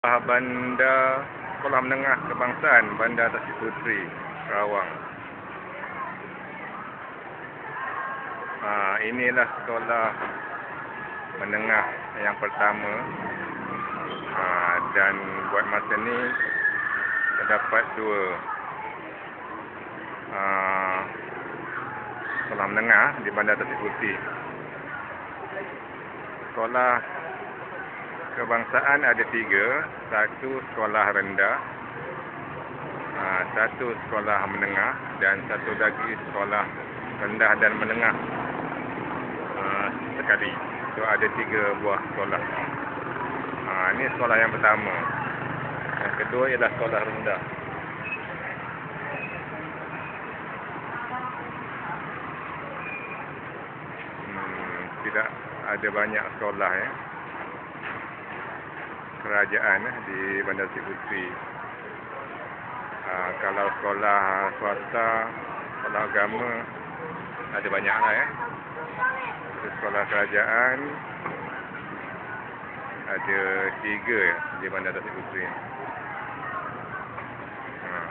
Bandar Sekolah Menengah Kebangsaan Bandar Tasik Puteri, Sarawak. Ha, inilah sekolah menengah yang pertama ha, dan buat masa ni terdapat dua ha, sekolah menengah di Bandar Tasik Puteri. Sekolah kebangsaan ada tiga. Satu sekolah rendah, ha, satu sekolah menengah dan satu lagi sekolah rendah dan menengah ha, sekali. So ada tiga buah sekolah. Ha, ini sekolah yang pertama. Yang kedua ialah sekolah rendah. Hmm, tidak ada banyak sekolah ya kerajaan eh, di Bandar Sri Putri. Uh, kalau sekolah swasta, sekolah agama, ada banyak lah ya. Eh. Sekolah kerajaan, ada tiga ya eh, di Bandar Sri Putri. Ah.